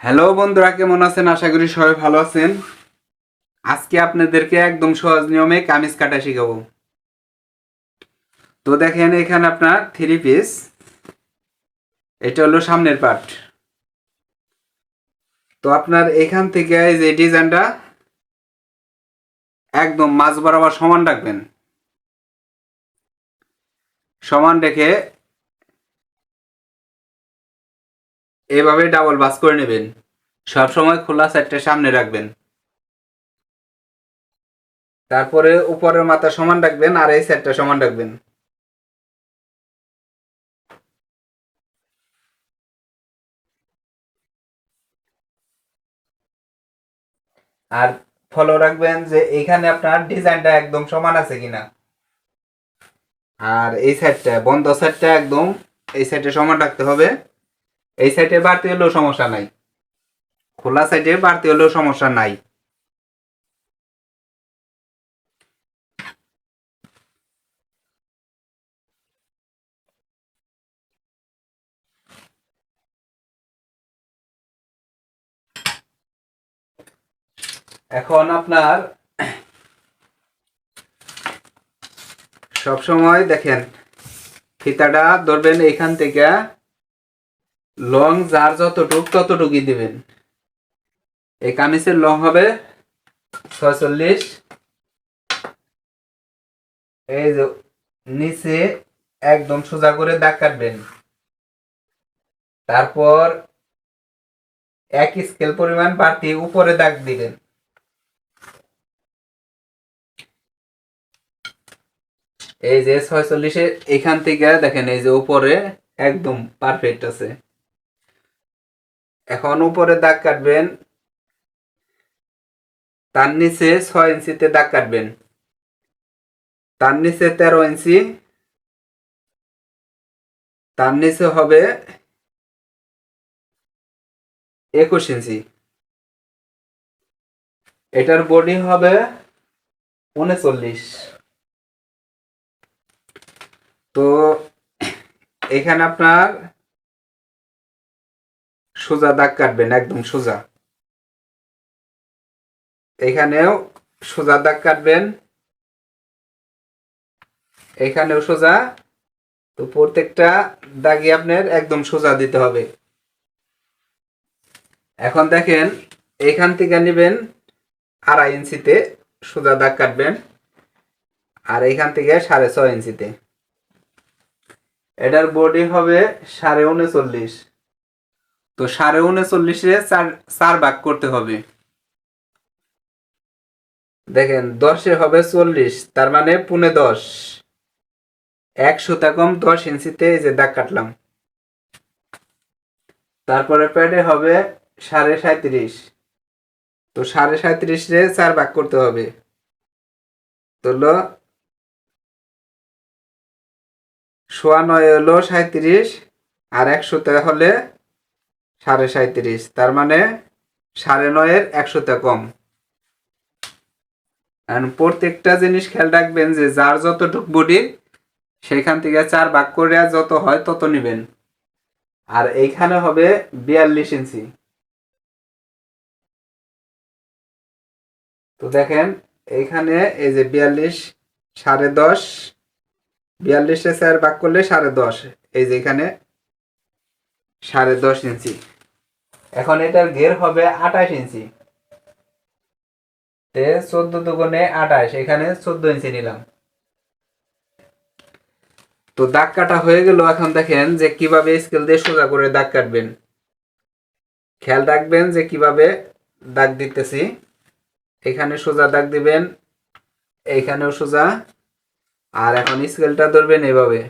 Hello বন্ধুরা, কেমন আছেন? আশা করি সবাই ভালো আছেন। আজকে আপনাদেরকে একদম সহজ নিয়মে কামিজ কাটা শিখাবো। তো দেখেন, এখানে আপনার থ্রি পিস এটা হলো সামনের পার্ট তো আপনার এখান থেকে যে ডিজাইনটা একদম মাঝ বরাবর সমান রাখবেন। সমান রেখে এভাবে ডাবল বাস করে নেবেন। সব সময় খোলা সাইডটা সামনে রাখবেন। তারপরে উপরের মাথা সমান রাখবেন আর এই সাইডটা সমান রাখবেন। আর ফলো রাখবেন যে এখানে আপনার ডিজাইনটা একদম সমান আছে কিনা। আর এই সাইডটা, বন্ধ সাইডটা একদম এই সাইডে সমান রাখতে হবে। এই সাইডে বাড়তি হলেও সমস্যা নাই। খোলা সাইডে বাড়তি হলেও সমস্যা নাই। এখন আপনার সব সময় দেখেন, ফিতাটা ধরবেন এখান থেকে লং যার যতটুক ততটুকুই দিবেন। এই কামিজের লং হবে ছয়চল্লিশ। এই যে নিচে একদম সোজা করে দাগ কাটবেন। তারপর এক স্কেল পরিমাণ বাড়তি উপরে দাগ দিবেন। এই যে ছয়চল্লিশে এখান থেকে দেখেন, এই যে উপরে একদম পারফেক্ট আছে। এখন উপরে দাগ কাটবেন। তার নিচে ছয় ইঞ্চিতে দাগ কাটবেন। তার নিচে তেরো ইঞ্চি। তার নিচে হবে একুশ ইঞ্চি। এটার বডি হবে উনচল্লিশ। তো এখানে আপনার সোজা দাগ কাটবেন, একদম সোজা। এখানেও সোজা দাগ কাটবেন। এখানেও সোজা। তো প্রত্যেকটা দাগে আপনার একদম সোজা দিতে হবে। এখন দেখেন, এখান থেকে নেবেন আড়াই ইঞ্চিতে সোজা দাগ কাটবেন, আর এখান থেকে সাড়ে ছয় ইঞ্চিতে। এটার বডি হবে সাড়ে উনচল্লিশ। তো সাড়ে উনচল্লিশে চার চার ভাগ করতে হবে। দেখেন, দশে হবে চল্লিশ, তার মানে পুনে দশ। একশো কম দশ ইঞ্চিতে এই যে দাগ কাটলাম। তারপরে প্যাডে হবে সাড়ে সাঁত্রিশ তো সাড়ে সাঁত্রিশে চার ভাগ করতে হবে। তো হলো সোয়া নয় হলো সাঁত্রিশ আর একশোতে হলে সাড়ে সাঁত্রিশ তার মানে সাড়ে নয়ের একশোতে কম। প্রত্যেকটা জিনিস খেয়াল রাখবেন যে যার যতটুক বডি সেখান থেকে চার ভাগ করে যত হয় তত নেবেন। আর এইখানে হবে বিয়াল্লিশ ইঞ্চি। তো দেখেন, এইখানে এই যে বিয়াল্লিশ, সাড়ে দশ, বিয়াল্লিশে চার ভাগ করলে সাড়ে দশ। এই যে এখানে সাড়ে দশ ইঞ্চি। এখন এটার ঘের হবে আঠাশ ইঞ্চি। তে চোদ্দ দুগুণে আঠাশ, এখানে চোদ্দ ইঞ্চি নিলাম। তো দাগ কাটা হয়ে গেল, এখন দেখেন যে কীভাবে স্কেল দিয়ে সোজা করে দাগ কাটবেন। খেয়াল রাখবেন যে কীভাবে দাগ দিতেছি। এখানে সোজা দাগ দিবেন, এইখানেও সোজা, আর এখন স্কেলটা ধরবেন এভাবে।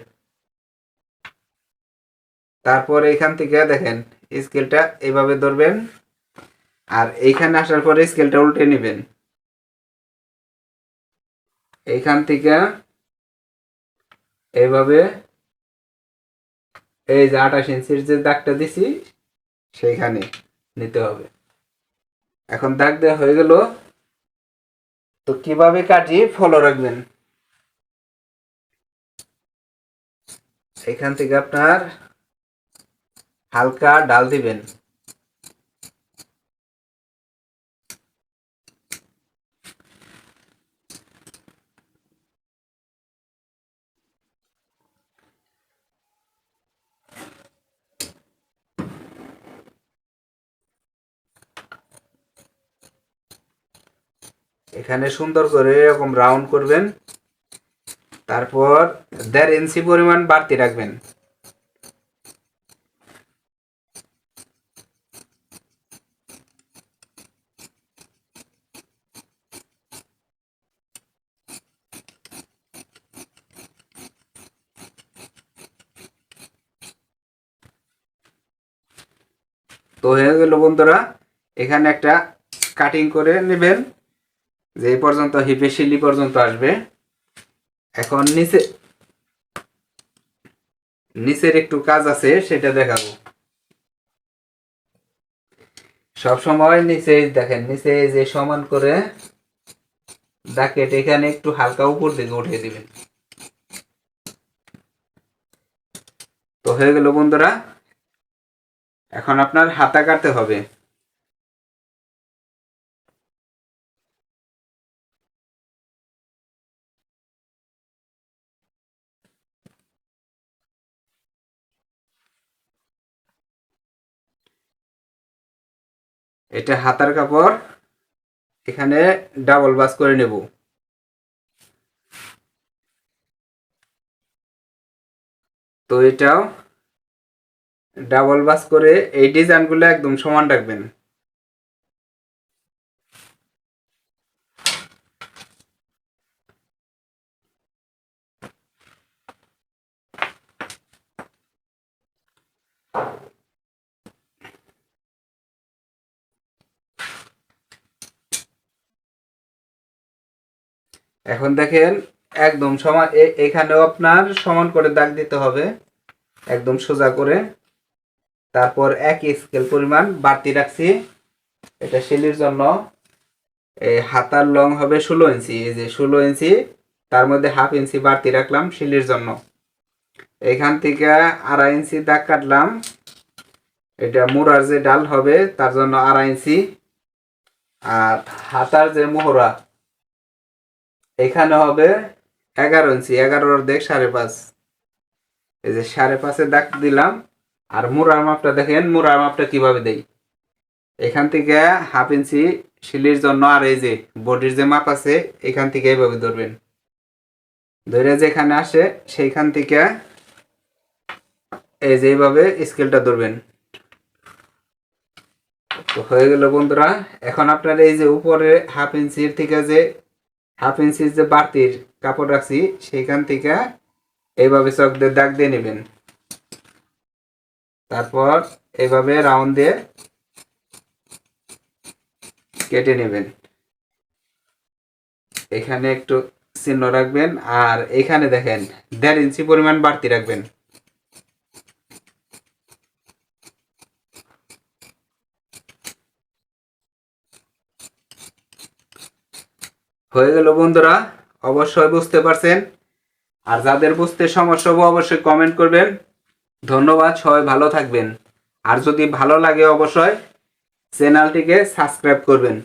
তারপর এইখান থেকে দেখেন স্কেলটা এভাবে ধরবেন, আর এইখানে আসার পরে স্কেলটা উল্টে নেবেন। এইখান থেকে এইভাবে এই যে আঠাশ ইঞ্চির যে দাগটা দিছি, সেইখানে নিতে হবে। এখন দাগ দেওয়া হয়ে গেল। তো কীভাবে কাটি ফলো রাখবেন? এখান থেকে আপনার হালকা ডাল দিবেন। এখানে সুন্দর করে এরকম রাউন্ড করবেন। তারপর দেড় ইঞ্চি পরিমাণ বাড়তি রাখবেন। তো হয়ে গেল বন্ধুরা, এখানে একটা কাটিং করে নেবেন, যে পর্যন্ত হিপে শিলি পর্যন্ত আসবে। এখন নিচে, নিচের একটু কাজ আছে, সেটা দেখাবো। সব সময় নিচে, দেখেন, নিচে যে সমান করে ডাকেট এখানে একটু হালকা উপর দিকে উঠিয়ে দিবেন। তো হয়ে গেল বন্ধুরা এখন আপনার হাতা কাটতে হবে। এটা হাতার কাপড়। এখানে ডাবল বাস করে নেব। তো এটাও ডাবল বাস করে এই ডিজাইনগুলো একদম সমান রাখবেন। এখন দেখেন একদম সমান এখানেও আপনার সমান করে দাগ দিতে হবে, একদম সোজা করে। তারপর এক স্কেল পরিমাণ বাড়তি রাখছি। এটা শিলির জন্য। এই হাতার লং হবে ষোলো ইঞ্চি। এই যে ষোলো ইঞ্চি, তার মধ্যে হাফ ইঞ্চি বাড়তি রাখলাম শিলির জন্য। এখান থেকে আড়াই ইঞ্চি দাগ কাটলাম। এটা মুড়ার যে ডাল হবে, তার জন্য আড়াই ইঞ্চি। আর হাতার যে মোহরা, এখানে হবে এগারো ইঞ্চি এগারো অর্ধেক সাড়ে পাঁচ। এই যে সাড়ে পাঁচে দাগ দিলাম। আর মুরার মাপটা দেখেন, মুরার মাপটা কীভাবে দেই? এখান থেকে হাফ ইঞ্চি শিলির জন্য আর এই যে বডির যে মাপ আছে, এখান থেকে এইভাবে ধরবেন। ধরে যেখানে আসে, সেইখান থেকে এই যে এইভাবে স্কেলটা ধরবেন। তো হয়ে গেল বন্ধুরা, এখন আপনার এই যে উপরে হাফ ইঞ্চির থেকে যে, হাফ ইঞ্চির যে বাড়তির কাপড় রাখছি, সেইখান থেকে এইভাবে চক দিয়ে দাগ দিয়ে নেবেন। তারপর এভাবে রাউন্ড দিয়ে কেটে নেবেন। এখানে একটু চিহ্ন রাখবেন আর এখানে দেখেন, দেড় ইঞ্চি পরিমাণ বাড়তি রাখবেন। হয়ে গেল বন্ধুরা, অবশ্যই বুঝতে পারছেন। আর যাদের বুঝতে সমস্যা হবে অবশ্যই কমেন্ট করবেন। ধন্যবাদ সবাই ভালো থাকবেন। আর যদি ভালো লাগে অবশ্যই চ্যানেলটিকে সাবস্ক্রাইব করবেন।